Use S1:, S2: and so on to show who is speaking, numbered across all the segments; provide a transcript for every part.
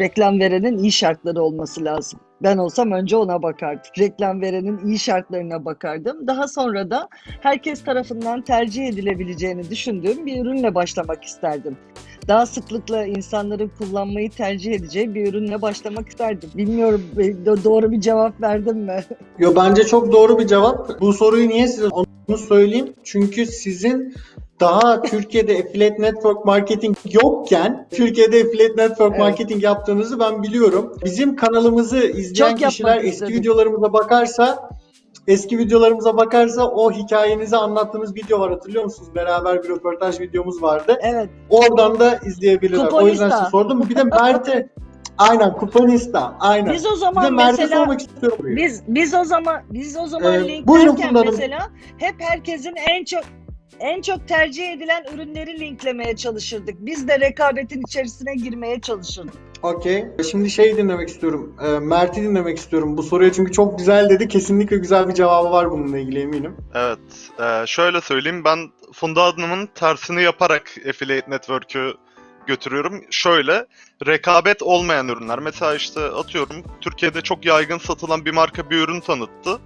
S1: reklam verenin iyi şartları olması lazım. Ben olsam önce ona bakardım. Reklam verenin iyi şartlarına bakardım. Daha sonra da herkes tarafından tercih edilebileceğini düşündüğüm bir ürünle başlamak isterdim. Daha sıklıkla insanların kullanmayı tercih edeceği bir ürünle başlamak isterdim. Bilmiyorum do- doğru bir cevap verdim mi?
S2: Yo bence çok doğru bir cevap. Bu soruyu niye size onu söyleyeyim. Çünkü sizin daha Türkiye'de affiliate network marketing yokken Türkiye'de affiliate network
S1: Evet.
S2: marketing yaptığınızı ben biliyorum. Bizim kanalımızı izleyen
S1: Çok
S2: kişiler eski
S1: istedim.
S2: videolarımıza bakarsa eski videolarımıza bakarsa o hikayenizi anlattığınız video var hatırlıyor musunuz? Beraber bir röportaj videomuz vardı.
S1: Evet.
S2: Oradan da izleyebilirler. O yüzden
S1: Kuponista.
S2: size sordum. Bir de Mert'e aynen kuponista. Aynen.
S1: Biz o
S2: Bir de
S1: zaman mesela
S2: sormak istiyorum.
S1: Biz biz o zaman biz o zaman
S2: Ee,
S1: link
S2: buyurun
S1: derken
S2: Funda Hanım.
S1: mesela hep herkesin en çok en çok tercih edilen ürünleri linklemeye çalışırdık. Biz de rekabetin içerisine girmeye çalışırdık.
S2: Okey. Şimdi şey dinlemek istiyorum. Ee, Mert'i dinlemek istiyorum. Bu soruya çünkü çok güzel dedi. Kesinlikle güzel bir cevabı var bununla ilgili eminim.
S3: Evet, e, şöyle söyleyeyim ben Funda Hanım'ın tersini yaparak Affiliate Network'ü götürüyorum. Şöyle, rekabet olmayan ürünler. Mesela işte atıyorum Türkiye'de çok yaygın satılan bir marka bir ürün tanıttı.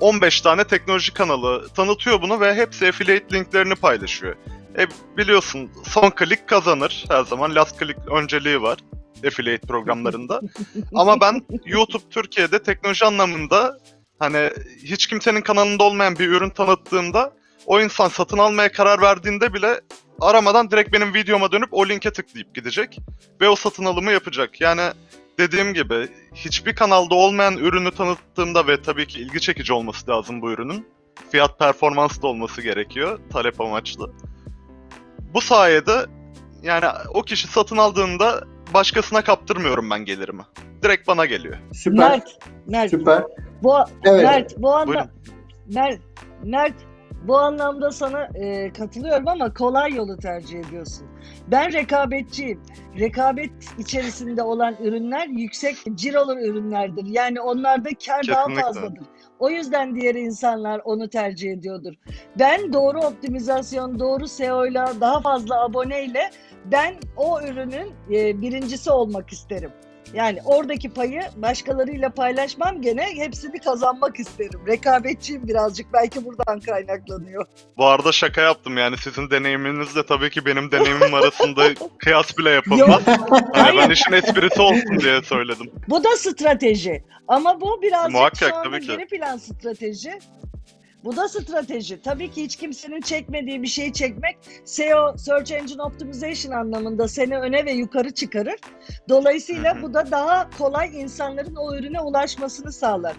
S3: 15 tane teknoloji kanalı tanıtıyor bunu ve hepsi affiliate linklerini paylaşıyor. E biliyorsun son klik kazanır her zaman. Last click önceliği var affiliate programlarında. Ama ben YouTube Türkiye'de teknoloji anlamında hani hiç kimsenin kanalında olmayan bir ürün tanıttığımda o insan satın almaya karar verdiğinde bile aramadan direkt benim videoma dönüp o linke tıklayıp gidecek ve o satın alımı yapacak. Yani dediğim gibi hiçbir kanalda olmayan ürünü tanıttığımda ve tabii ki ilgi çekici olması lazım bu ürünün. Fiyat performans da olması gerekiyor talep amaçlı. Bu sayede yani o kişi satın aldığında başkasına kaptırmıyorum ben gelirimi. Direkt bana geliyor.
S2: Süper.
S1: Mert, Mert,
S2: Süper.
S1: bu
S2: Evet.
S1: Mert bu anda
S3: Buyurun.
S1: Mert, Mert bu anlamda sana e, katılıyorum ama kolay yolu tercih ediyorsun. Ben rekabetçiyim. Rekabet içerisinde olan ürünler yüksek cirolu ürünlerdir. Yani onlarda kar daha
S3: Kesinlikle.
S1: fazladır. O yüzden diğer insanlar onu tercih ediyordur. Ben doğru optimizasyon, doğru SEO'yla, daha fazla aboneyle ben o ürünün e, birincisi olmak isterim. Yani oradaki payı başkalarıyla paylaşmam gene hepsini kazanmak isterim. Rekabetçiyim birazcık belki buradan kaynaklanıyor.
S3: Bu arada şaka yaptım yani sizin deneyiminizle tabii ki benim deneyimim arasında kıyas bile yapılmaz. Hani ben işin esprisi olsun diye söyledim.
S1: Bu da strateji. Ama bu birazcık
S3: Muhakkak,
S1: şu anda
S3: tabii ki.
S1: geri plan strateji. Bu da strateji. Tabii ki hiç kimsenin çekmediği bir şeyi çekmek SEO, Search Engine Optimization anlamında seni öne ve yukarı çıkarır. Dolayısıyla bu da daha kolay insanların o ürüne ulaşmasını sağlar.